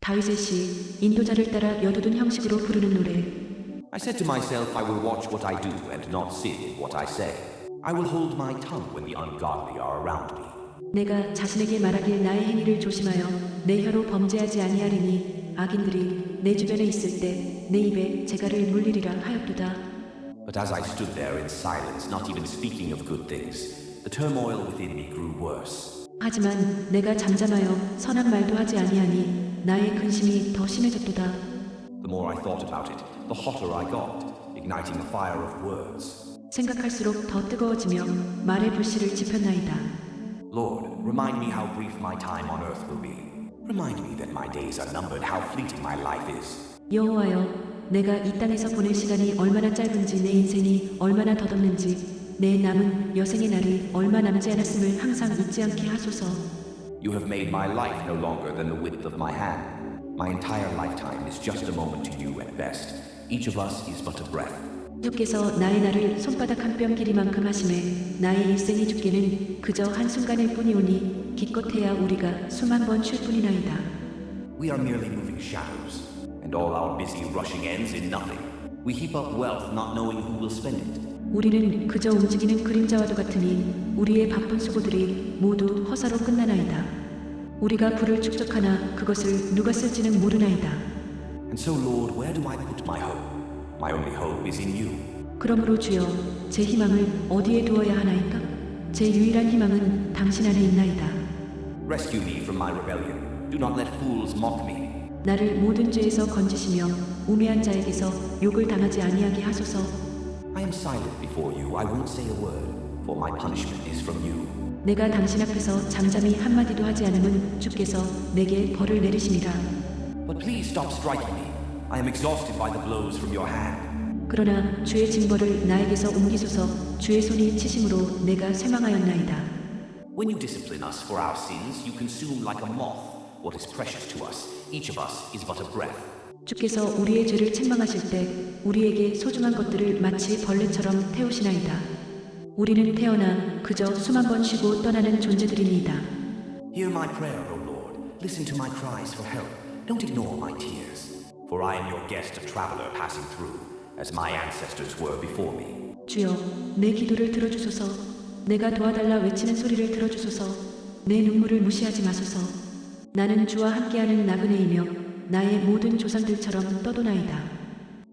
다윗의 시 인도자를 따라 여두둔 형식으로 부르는 노래 I said to myself, I will watch what I do and not sin in what I say. I will hold my tongue when the ungodly are around me. 내가 자신에게 말하길 나의 행위를 조심하여 내 혀로 범죄하지 아니하리니 악인들이 내 주변에 있을 때 내 입에 재갈을 물리리라 하였도다 But as I stood there in silence, not even speaking of good things, the turmoil within me grew worse. 하지만 내가 잠잠하여 선한 말도 하지 아니하니 나의 근심이 더 심해졌도다 The more I thought about it, the hotter I got, igniting a fire of words. 생각할수록 더 뜨거워지며 말의 불씨를 지폈나이다 Lord, remind me how brief my time on earth will be. Remind me that my days are numbered, how fleeting my life is. 여호와여 내가 이 땅에서 보낼 시간이 얼마나 짧은지 내 인생이 얼마나 덧없는지 내 남은 여생의 날이 얼마 남지 않았음을 항상 잊지 않게 하소서 You have made my life no longer than the width of my hand. My entire lifetime is just a moment to you at best. Each of us is but a breath. 주께서 나의 날을 손바닥 한 뼘 길이만큼 하심에 나의 일생이 죽기는 그저 한순간일 뿐이오니 기껏해야 우리가 숨한번쉴 뿐이나이다 We are merely moving shadows, and all our busy rushing ends in nothing. We heap up wealth not knowing who will spend it. 우리는 그저 움직이는 그림자와도 같으니 우리의 바쁜 수고들이 모두 허사로 끝나나이다 우리가 부를 축적하나 그것을 누가 쓸지는 모르나이다 And so, Lord, where do I put my hope? My only hope is in you. 그러므로 주여 제 희망을 어디에 두어야 하나이까? 제 유일한 희망은 당신 안에 있나이다. Rescue me from my rebellion. Do not let fools mock me. 나를 모든 죄에서 건지시며 우매한 자에게서 욕을 당하지 아니하게 하소서. I am silent before you. I won't say a word, for my punishment is from you. 내가 당신 앞에서 잠잠히 한마디도 하지 않음은 주께서 내게 벌을 내리심이라. But please stop striking me. I am exhausted by the blows from your hand. 그러나 주의 징벌을 나에게서 옮기소서 주의 손이 치심으로 내가 쇠망하였나이다. When you discipline us for our sins, you consume like a moth what is precious to us. Each of us is but a breath. 주께서 우리의 죄를 책망하실 때 우리에게 소중한 것들을 마치 벌레처럼 태우시나이다. 우리는 태어나 그저 숨한번 쉬고 떠나는 존재들이니이다. Hear my prayer, O Lord. Listen to my cries for help. Don't ignore my tears. For I am your guest, a traveler passing through, as my ancestors were before me. 주여, 내 기도를 들어주소서. 내가 도와달라 외치는 소리를 들어주소서. 내 눈물을 무시하지 마소서. 나는 주와 함께하는 나그네이며 나의 모든 조상들처럼 떠도나이다.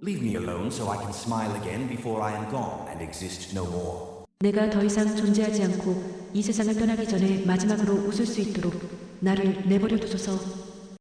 Leave me alone so I can smile again before I am gone and exist no more. 내가 더 이상 존재하지 않고 이 세상을 떠나기 전에 마지막으로 웃을 수 있도록 나를 내버려 두소서.